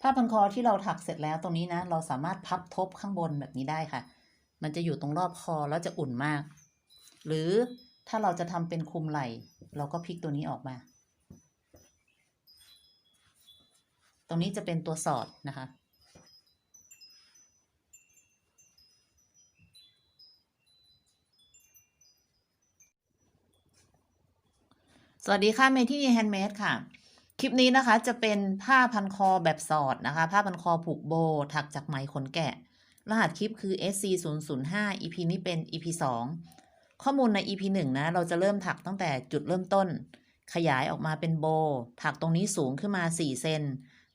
ผ้าพันคอที่เราถักเสร็จแล้วตรงนี้นะ เราสามารถพับทบข้างบนแบบนี้ได้ค่ะ มันจะอยู่ตรงรอบคอแล้วจะอุ่นมาก หรือถ้าเราจะทำเป็นคลุมไหล่ เราก็พลิกตัวนี้ออกมา ตรงนี้จะเป็นตัวสอดนะคะ สวัสดีค่ะเมที่แฮนด์เมดค่ะ คลิปนี้นะคะจะเป็นผ้าพันคอแบบสอดนะคะ ผ้าพันคอผูกโบถักจากไหมขนแกะ รหัสคลิปคือ SC 0 0 5 EP นี้เป็น EP 2 ข้อมูลใน EP 1 นะ เราจะเริ่มถักตั้งแต่จุดเริ่มต้น ขยายออกมาเป็นโบ ถักตรงนี้สูงขึ้นมา 4 เซน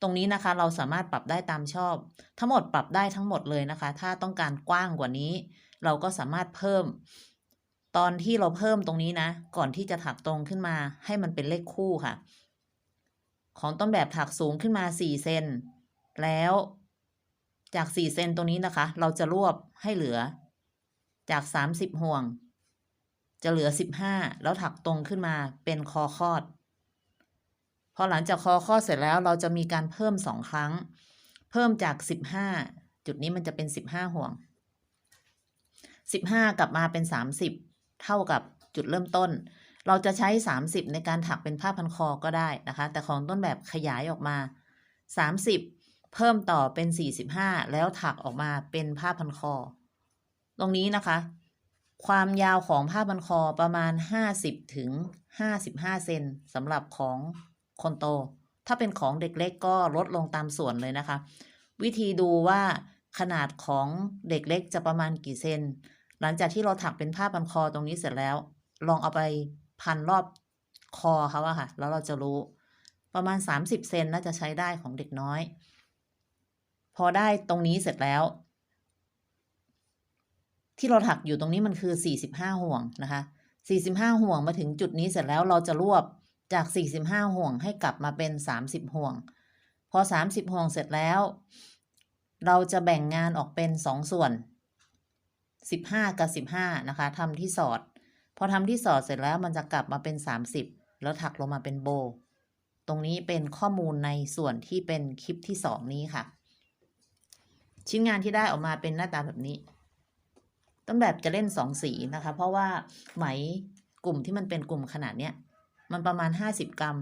ตรงนี้นะคะเราสามารถปรับได้ตามชอบ ทั้งหมดปรับได้ทั้งหมดเลยนะคะ ถ้าต้องการกว้างกว่านี้ เราก็สามารถเพิ่ม ตอนที่เราเพิ่มตรงนี้นะ ก่อนที่จะถักตรงขึ้นมาให้มันเป็นเลขคู่ค่ะ ของต้นแบบถักสูงขึ้นมา 4 เซน แล้วจาก 4 เซนตรงนี้นะคะ เราจะรวบให้เหลือ จาก 30 ห่วง จะเหลือ 15 แล้วถักตรงขึ้นมาเป็นคอคอด พอหลังจากคอคอดเสร็จแล้วเราจะมีการเพิ่ม 2 ครั้ง เพิ่มจาก 15 จุดนี้มันจะเป็น 15 ห่วง 15 กลับมาเป็น 30 เท่ากับจุดเริ่มต้น เราจะใช้ 30 ในการถักเป็นผ้าพันคอก็ได้นะคะ แต่ของต้นแบบขยายออกมา 30 เพิ่มต่อเป็น 45 แล้วถักออกมาเป็นผ้าพันคอ ตรงนี้นะคะ ความยาวของผ้าพันคอประมาณ 50ถึง55 เซนสำหรับของคนโต ถ้าเป็นของเด็กเล็กก็ลดลงตามส่วนเลยนะคะ วิธีดูว่าขนาดของเด็กเล็กจะประมาณกี่เซน หลังจากที่เราถักเป็นผ้าพันคอตรงนี้เสร็จแล้ว ลองเอาไป พันรอบคอเขาอะค่ะ แล้วเราจะรู้ ประมาณ 30 เซนน่าจะใช้ได้ของเด็กน้อย พอได้ตรงนี้เสร็จแล้ว ที่เราถักอยู่ตรงนี้มันคือ 45 ห่วงนะคะ 45 ห่วงมาถึงจุดนี้เสร็จแล้วเราจะรวบจาก 45 ห่วงให้กลับมาเป็น 30 ห่วง พอ 30 ห่วงเสร็จแล้ว เราจะแบ่งงานออกเป็น 2 ส่วน 15 กับ 15 นะคะทำที่สอด พอทำที่สอดเสร็จแล้วมันจะกลับมาเป็น 30 แล้วถักลงมาเป็นโบ ตรงนี้เป็นข้อมูลในส่วนที่เป็นคลิปที่ 2 นี้ค่ะ ชิ้นงานที่ได้ออกมาเป็นหน้าตาแบบนี้ ต้นแบบจะเล่น 2 สีนะคะ เพราะว่าไหมกลุ่มที่มันเป็นกลุ่มขนาดเนี้ยมันประมาณ 50 กรัม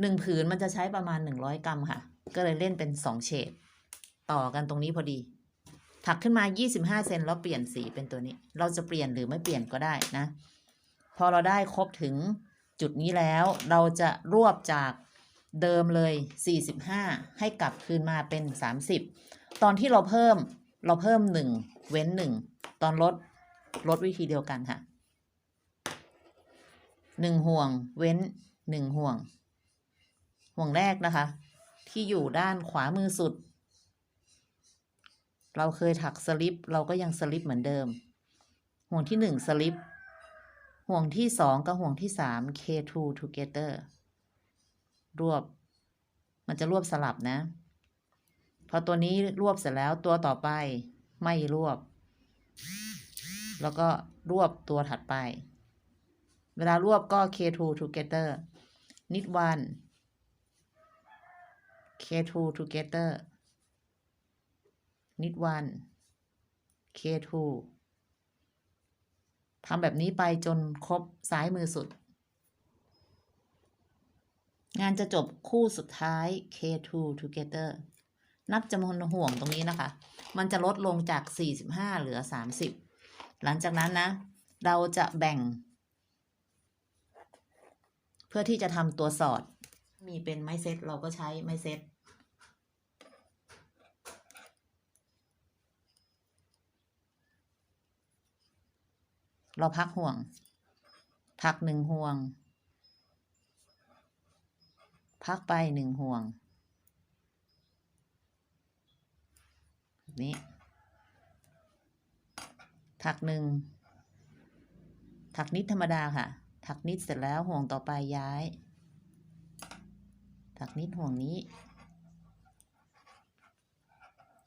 หนึ่งผืนมันจะใช้ประมาณ 100 กรัมค่ะ ก็เลยเล่นเป็น 2 เฉดต่อกันตรงนี้พอดี ถักขึ้นมา 25 เซนแล้วเปลี่ยนสีเป็นตัวนี้ เราจะเปลี่ยนหรือไม่เปลี่ยนก็ได้นะ พอเราได้ครบถึงจุดนี้แล้ว เราจะรวบจากเดิมเลย 45 ให้กลับคืนมาเป็น 30 ตอนที่เราเพิ่มเราเพิ่ม 1 เว้น 1 ตอนลดลดวิธีเดียวกันค่ะ 1 ห่วงเว้น 1 ห่วง ห่วงแรกนะคะ ที่อยู่ด้านขวามือสุด เราเคยถักสลิป เราก็ยังสลิปเหมือนเดิม ห่วงที่หนึ่งสลิป ห่วงที่สองกับห่วงที่สาม K2 together รวบ มันจะรวบสลับนะ พอตัวนี้รวบเสร็จแล้วตัวต่อไปไม่รวบ แล้วก็รวบตัวถัดไป เวลารวบก็ K2 together knit one K2 together knit one K2 ทำแบบนี้ไปจนครบซ้ายมือสุด งานจะจบคู่สุดท้าย K2 together นับจำนวนห่วงตรงนี้นะคะ มันจะลดลงจาก 45 เหลือ 30 หลังจากนั้นนะ เราจะแบ่ง เพื่อที่จะทำตัวสอด มีเป็นไม้เซตเราก็ใช้ไม้เซต เราพักห่วง พักหนึ่งห่วง พักไปหนึ่งห่วงแบบนี้ถักหนึ่งถักนิดธรรมดาค่ะ ถักนิดเสร็จแล้วห่วงต่อไปย้าย ถักนิดห่วงนี้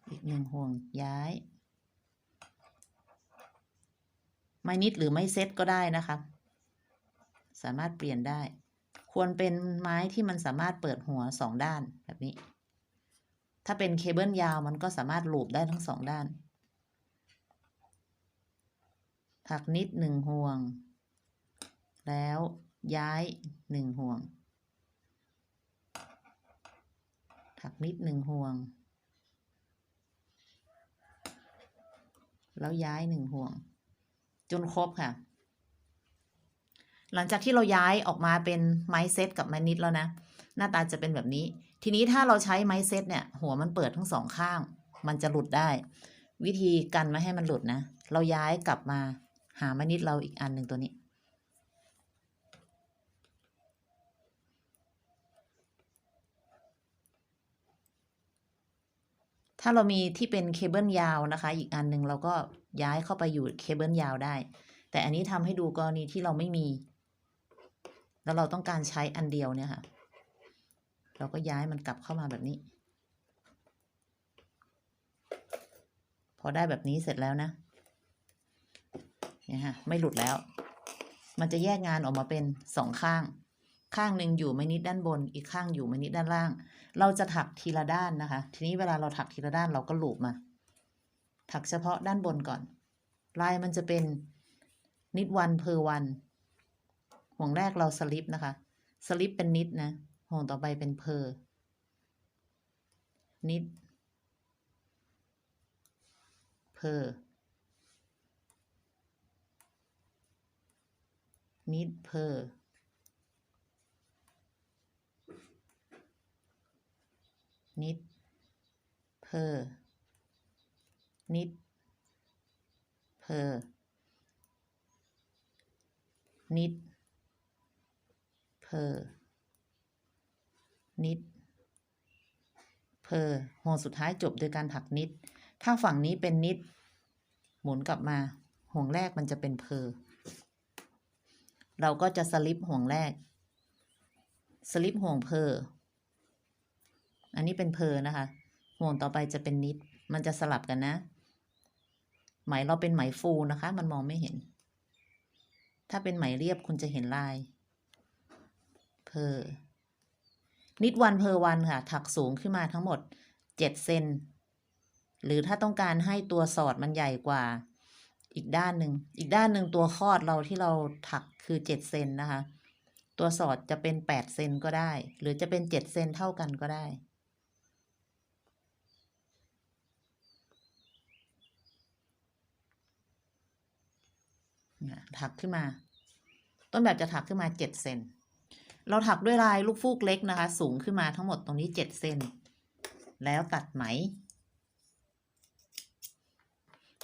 อีกหนึ่งห่วงย้าย ไม่นิดหรือไม่เซตก็ได้นะคะ สามารถเปลี่ยนได้ ควรเป็นไม้ที่มันสามารถเปิดหัวสองด้านแบบนี้ ถ้าเป็นเคเบิลยาวมันก็สามารถลูปได้ทั้งสองด้าน ถักนิดหนึ่งห่วง แล้วย้ายหนึ่งห่วง ถักนิดหนึ่งห่วง แล้วย้ายหนึ่งห่วง จนครบค่ะ หลังจากที่เราย้ายออกมาเป็นไม้เซตกับไม้นิดแล้วนะ หน้าตาจะเป็นแบบนี้ ทีนี้ถ้าเราใช้ไม้เซตเนี่ย หัวมันเปิดทั้งสองข้าง มันจะหลุดได้ วิธีกันไม่ให้มันหลุดนะ เราย้ายกลับมาหาไม้นิดเราอีกอันหนึ่งตัวนี้ ถ้าเรามีที่เป็นเคเบิลยาวนะคะ อีกอันหนึ่งเราก็ย้ายเข้าไปอยู่เคเบิลยาวได้ แต่อันนี้ทำให้ดูกรณีที่เราไม่มี แล้วเราต้องการใช้อันเดียวเนี่ยค่ะ เราก็ย้ายมันกลับเข้ามาแบบนี้ พอได้แบบนี้เสร็จแล้วนะเนี่ยค่ะไม่หลุดแล้ว มันจะแยกงานออกมาเป็นสองข้าง ข้างหนึ่งอยู่ไม่นิดด้านบน อีกข้างอยู่ไม่นิดด้านล่าง เราจะถักทีละด้านนะคะ ทีนี้เวลาเราถักทีละด้านเราก็ลูบมา ถักเฉพาะด้านบนก่อน ลายมันจะเป็นนิดวันเพอวัน ห่วงแรกเราสลิปนะคะ สลิปเป็นนิดนะ ห่วงต่อไปเป็นเพอนิด เพอนิดเพอ นิด เพอนิด เพอนิด เพอนิด เพอห่วงสุดท้ายจบโดยการถักนิด ถ้าฝั่งนี้เป็นนิด หมุนกลับมา ห่วงแรกมันจะเป็นเพอ เราก็จะสลิปห่วงแรก สลิปห่วงเพอ อันนี้เป็นเพอนะคะ ห่วงต่อไปจะเป็นนิด มันจะสลับกันนะ ไหมเราเป็นไหมฟูนะคะ มันมองไม่เห็น ถ้าเป็นไหมเรียบคุณจะเห็นลาย เพอนิดวันเพอวันค่ะ ถักสูงขึ้นมาทั้งหมดเจ็ดเซน หรือถ้าต้องการให้ตัวสอดมันใหญ่กว่าอีกด้านหนึ่ง อีกด้านหนึ่งตัวคอดเราที่เราถักคือเจ็ดเซนนะคะ ตัวสอดจะเป็นแปดเซนก็ได้ หรือจะเป็นเจ็ดเซนเท่ากันก็ได้ ถักขึ้นมา ต้นแบบจะถักขึ้นมาเจ็ดเซนเราถักด้วยลายลูกฟูกเล็กนะคะ สูงขึ้นมาทั้งหมดตรงนี้เจ็ดเซนแล้วตัดไหม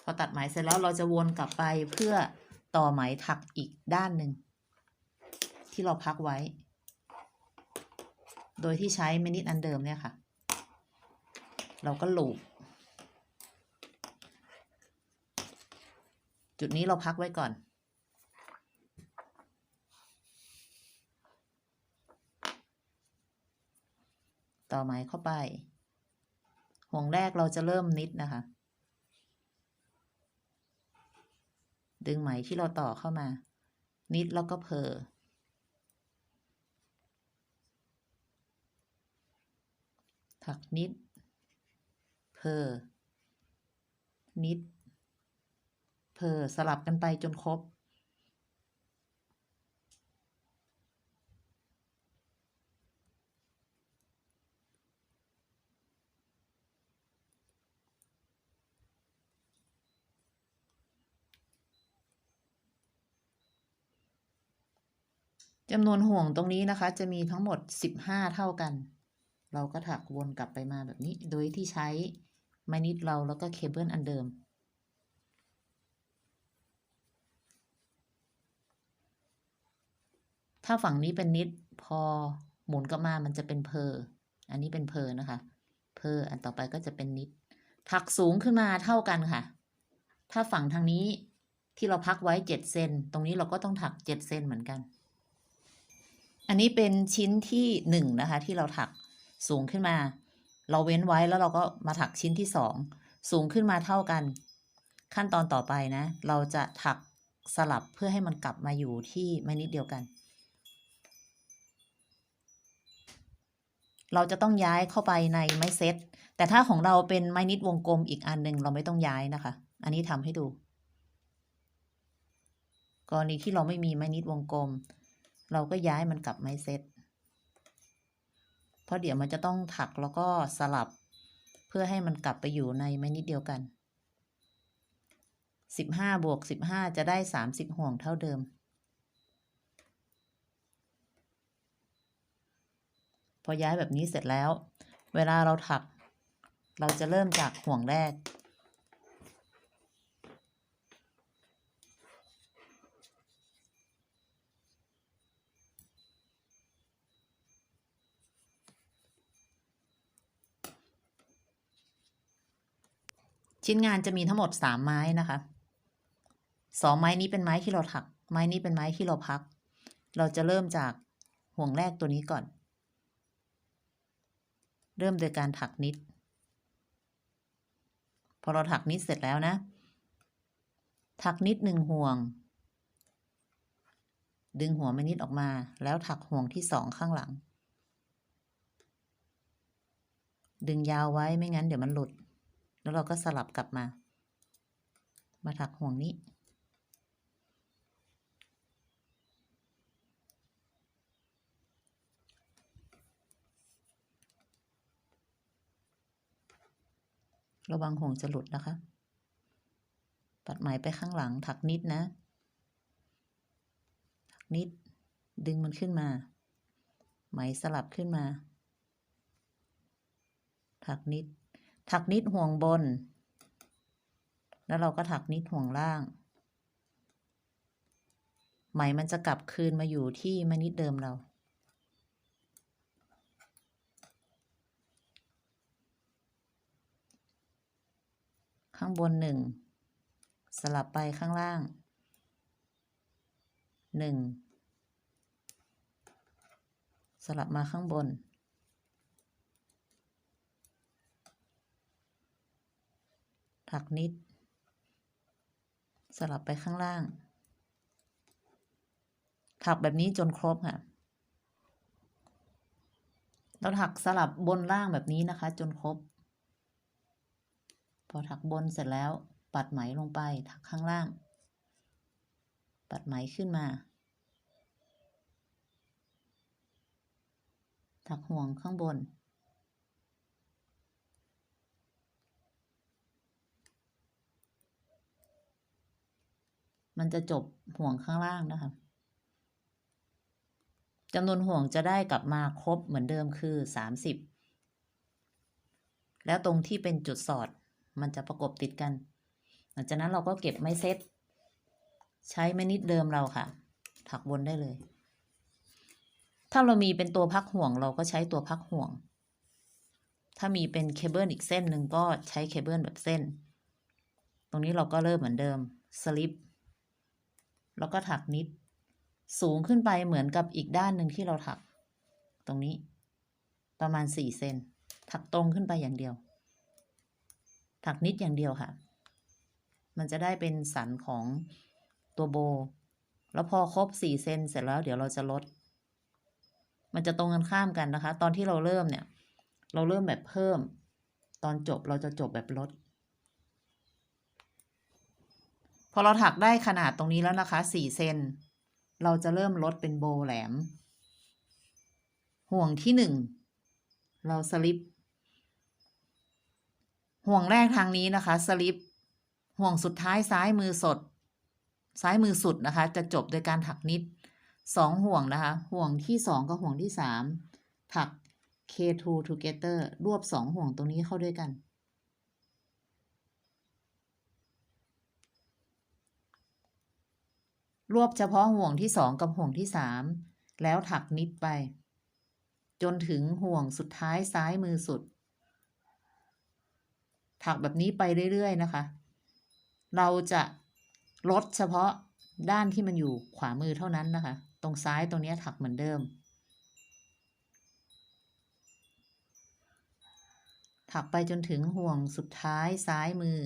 พอตัดไหมเสร็จแล้วเราจะวนกลับไปเพื่อต่อไหมถักอีกด้านหนึ่งที่เราพักไว้ โดยที่ใช้เมนิดอันเดิมเนี่ยค่ะ เราก็หลูบจุดนี้เราพักไว้ก่อน ต่อไหมเข้าไป ห่วงแรกเราจะเริ่มนิดนะคะ ดึงไหมที่เราต่อเข้ามา นิดแล้วก็เพอถักนิด เพอ นิด เพอ สลับกันไปจนครบ จำนวนห่วงตรงนี้นะคะ จะมีทั้งหมด 15 เท่ากัน เราก็ถักวนกลับไปมาแบบนี้ โดยที่ใช้ไม้นิดเราแล้วก็เคเบิลอันเดิม ถ้าฝั่งนี้เป็นนิดพอหมุนกลับมามันจะเป็นเพออันนี้เป็นเพอนะคะ เพออันต่อไปก็จะเป็นนิด ถักสูงขึ้นมาเท่ากันค่ะ ถ้าฝั่งทางนี้ที่เราพักไว้เจ็ดเซน ตรงนี้เราก็ต้องถักเจ็ดเซนเหมือนกัน อันนี้เป็นชิ้นที่หนึ่งนะคะ ที่เราถักสูงขึ้นมา เราเว้นไว้แล้วเราก็มาถักชิ้นที่สองสูงขึ้นมาเท่ากัน ขั้นตอนต่อไปนะ เราจะถักสลับเพื่อให้มันกลับมาอยู่ที่ไม้นิดเดียวกัน เราจะต้องย้ายเข้าไปในไม้เซตแต่ถ้าของเราเป็นไม้นิดวงกลมอีกอันหนึ่งเราไม่ต้องย้ายนะคะ อันนี้ทำให้ดู กรณีที่เราไม่มีไม้นิดวงกลม เราก็ย้ายมันกลับไม้เซตเพราะเดี๋ยวมันจะต้องถักแล้วก็สลับ เพื่อให้มันกลับไปอยู่ในไม้นิดเดียวกันสิบห้าบวกสิบห้าจะได้สามสิบห่วงเท่าเดิม พอย้ายแบบนี้เสร็จแล้ว เวลาเราถัก เราจะเริ่มจากห่วงแรก ชิ้นงานจะมีทั้งหมดสามไม้นะคะสองไม้นี้เป็นไม้ที่เราถัก ไม้นี้เป็นไม้ที่เราพัก เราจะเริ่มจากห่วงแรกตัวนี้ก่อน เริ่มโดยการถักนิด พอเราถักนิดเสร็จแล้วนะ ถักนิดหนึ่งห่วง ดึงหัวไม่นิดออกมา แล้วถักห่วงที่สองข้างหลัง ดึงยาวไว้ไม่งั้นเดี๋ยวมันหลุด แล้วเราก็สลับกลับมา มาถักห่วงนี้ ระวังห่วงจะหลุดนะคะ ปัดไหมไปข้างหลังถักนิดนะ ถักนิด ดึงมันขึ้นมา ไหมสลับขึ้นมา ถักนิด ถักนิดห่วงบน แล้วเราก็ถักนิดห่วงล่าง ไหมมันจะกลับคืนมาอยู่ที่มนิดเดิมเรา ข้างบนหนึ่งสลับไปข้างล่างหนึ่งสลับมาข้างบน ถักนิด สลับไปข้างล่าง ถักแบบนี้จนครบค่ะ เราถักสลับบนล่างแบบนี้นะคะ จนครบ พอถักบนเสร็จแล้ว ปัดไหมลงไป ถักข้างล่าง ปัดไหมขึ้นมา ถักห่วงข้างบน มันจะจบห่วงข้างล่างนะคะจำนวนห่วงจะได้กลับมาครบเหมือนเดิมคือสามสิบแล้วตรงที่เป็นจุดสอดมันจะประกบติดกัน หลังจากนั้นเราก็เก็บไม้เซตใช้ไม้นิดเดิมเราค่ะ ถักบนได้เลย ถ้าเรามีเป็นตัวพักห่วงเราก็ใช้ตัวพักห่วง ถ้ามีเป็นเคเบิลอีกเส้นหนึ่งก็ใช้เคเบิลแบบเส้น ตรงนี้เราก็เริ่มเหมือนเดิมสลิป แล้วก็ถักนิด สูงขึ้นไปเหมือนกับอีกด้านหนึ่งที่เราถัก ตรงนี้ ประมาณสี่เซนถักตรงขึ้นไปอย่างเดียว ถักนิดอย่างเดียวค่ะ มันจะได้เป็นสันของตัวโบ แล้วพอครบสี่เซนเสร็จแล้วเดี๋ยวเราจะลด มันจะตรงกันข้ามกันนะคะ ตอนที่เราเริ่มเนี่ย เราเริ่มแบบเพิ่ม ตอนจบเราจะจบแบบลด พอเราถักได้ขนาดตรงนี้แล้วนะคะสี่เซนเราจะเริ่มลดเป็นโบแหลม ห่วงที่หนึ่งเราสลิป ห่วงแรกทางนี้นะคะสลิป ห่วงสุดท้ายซ้ายมือสด ซ้ายมือสุดนะคะ จะจบโดยการถักนิดสองห่วงนะคะ ห่วงที่สองกับห่วงที่สามถัก K2 together รวบสองห่วงตรงนี้เข้าด้วยกัน รวบเฉพาะห่วงที่สองกับห่วงที่สามแล้วถักนิดไป จนถึงห่วงสุดท้ายซ้ายมือสุด ถักแบบนี้ไปเรื่อยๆนะคะ เราจะลดเฉพาะด้านที่มันอยู่ขวามือเท่านั้นนะคะ ตรงซ้ายตรงนี้ถักเหมือนเดิม ถักไปจนถึงห่วงสุดท้ายซ้ายมือ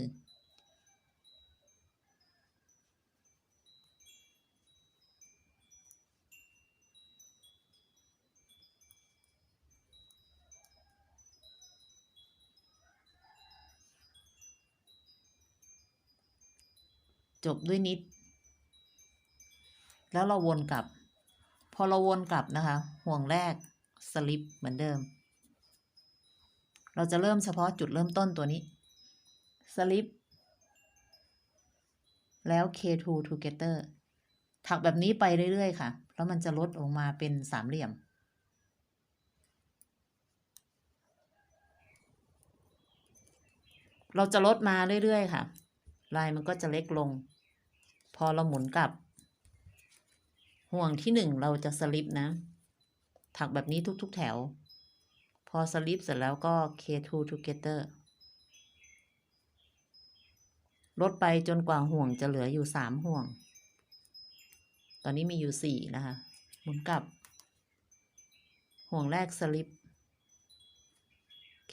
จบด้วยนิด แล้วเราวนกลับ พอเราวนกลับนะคะ ห่วงแรกสลิปเหมือนเดิม เราจะเริ่มเฉพาะจุดเริ่มต้นตัวนี้สลิปแล้ว K2 together ถักแบบนี้ไปเรื่อย ๆ ค่ะ แล้วมันจะลดออกมาเป็นสามเหลี่ยม เราจะลดมาเรื่อย ๆ ค่ะ ลายมันก็จะเล็กลง พอเราหมุนกลับ ห่วงที่หนึ่งเราจะสลิปนะ ถักแบบนี้ทุกๆแถว พอสลิปเสร็จแล้วก็ K2 together ลดไปจนกว่าห่วงจะเหลืออยู่สามห่วง ตอนนี้มีอยู่สี่นะคะ หมุนกลับ ห่วงแรกสลิป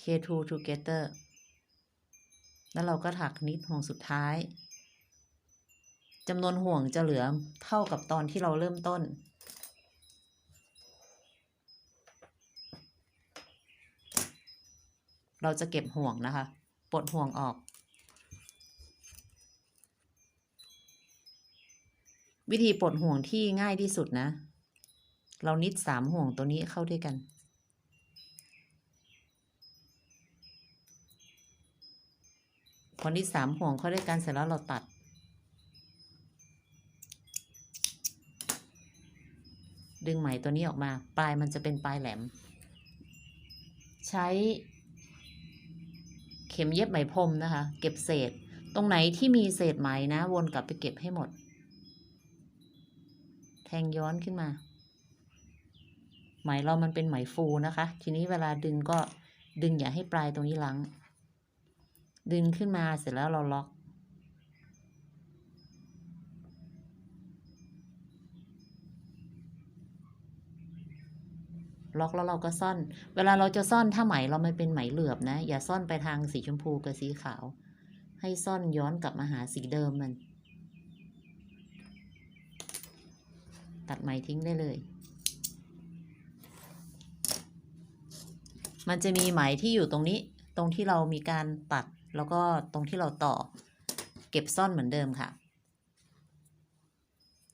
K2 together แล้วเราก็ถักนิดห่วงสุดท้าย จำนวนห่วงจะเหลือเท่ากับตอนที่เราเริ่มต้น เราจะเก็บห่วงนะคะ ปลดห่วงออก วิธีปลดห่วงที่ง่ายที่สุดนะ เรานิดสามห่วงตัวนี้เข้าด้วยกันพอนิดสามห่วงเข้าด้วยกันเสร็จแล้วเราตัด ดึงไหมตัวนี้ออกมา ปลายมันจะเป็นปลายแหลม ใช้เข็มเย็บไหมพรมนะคะ เก็บเศษ ตรงไหนที่มีเศษไหมนะ วนกลับไปเก็บให้หมด แทงย้อนขึ้นมา ไหมเรามันเป็นไหมฟูนะคะ ทีนี้เวลาดึงก็ดึงอย่าให้ปลายตรงนี้ลัง ดึงขึ้นมาเสร็จแล้วเราล็อก ล็อกแล้วเราก็ซ่อน เวลาเราจะซ่อนถ้าไหมเราไม่เป็นไหมเหลือบนะ อย่าซ่อนไปทางสีชมพูกับสีขาว ให้ซ่อนย้อนกลับมาหาสีเดิมมัน ตัดไหมทิ้งได้เลย มันจะมีไหมที่อยู่ตรงนี้ ตรงที่เรามีการตัด แล้วก็ตรงที่เราต่อ เก็บซ่อนเหมือนเดิมค่ะ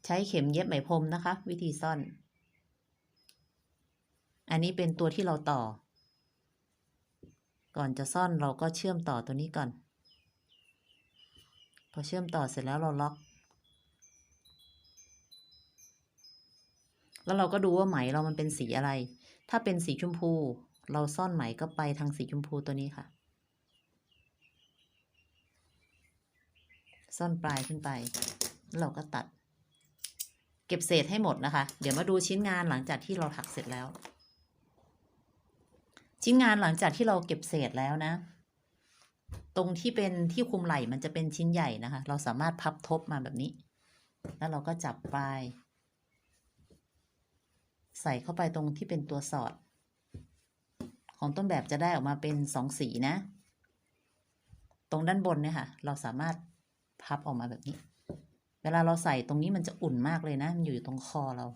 ใช้เข็มเย็บไหมพรมนะคะ วิธีซ่อน อันนี้เป็นตัวที่เราต่อ ก่อนจะซ่อนเราก็เชื่อมต่อตัวนี้ก่อน พอเชื่อมต่อเสร็จแล้วเราล็อก แล้วเราก็ดูว่าไหมเรามันเป็นสีอะไร ถ้าเป็นสีชมพู เราซ่อนไหมก็ไปทางสีชมพูตัวนี้ค่ะ ซ่อนปลายขึ้นไปแล้วเราก็ตัดเก็บเศษให้หมดนะคะ เดี๋ยวมาดูชิ้นงานหลังจากที่เราถักเสร็จแล้ว ชิ้นงานหลังจากที่เราเก็บเศษแล้วนะ ตรงที่เป็นที่คุมไหล่มันจะเป็นชิ้นใหญ่นะคะ เราสามารถพับทบมาแบบนี้ แล้วเราก็จับปลายใส่เข้าไปตรงที่เป็นตัวสอด ของต้นแบบจะได้ออกมาเป็นสองสีนะ ตรงด้านบนเนี่ยค่ะ เราสามารถพับออกมาแบบนี้ เวลาเราใส่ตรงนี้มันจะอุ่นมากเลยนะ มันอยู่ตรงคอเรา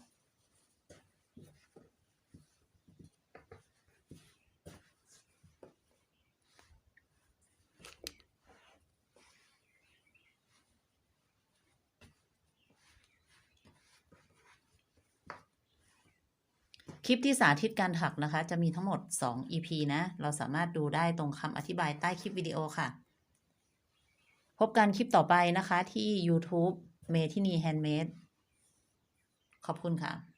คลิปที่สาธิตการถักนะคะ จะมีทั้งหมด 2 EP นะ เราสามารถดูได้ตรงคำอธิบายใต้คลิปวิดีโอค่ะ พบกันคลิปต่อไปนะคะที่ YouTube เมทินีแฮนด์เมดขอบคุณค่ะ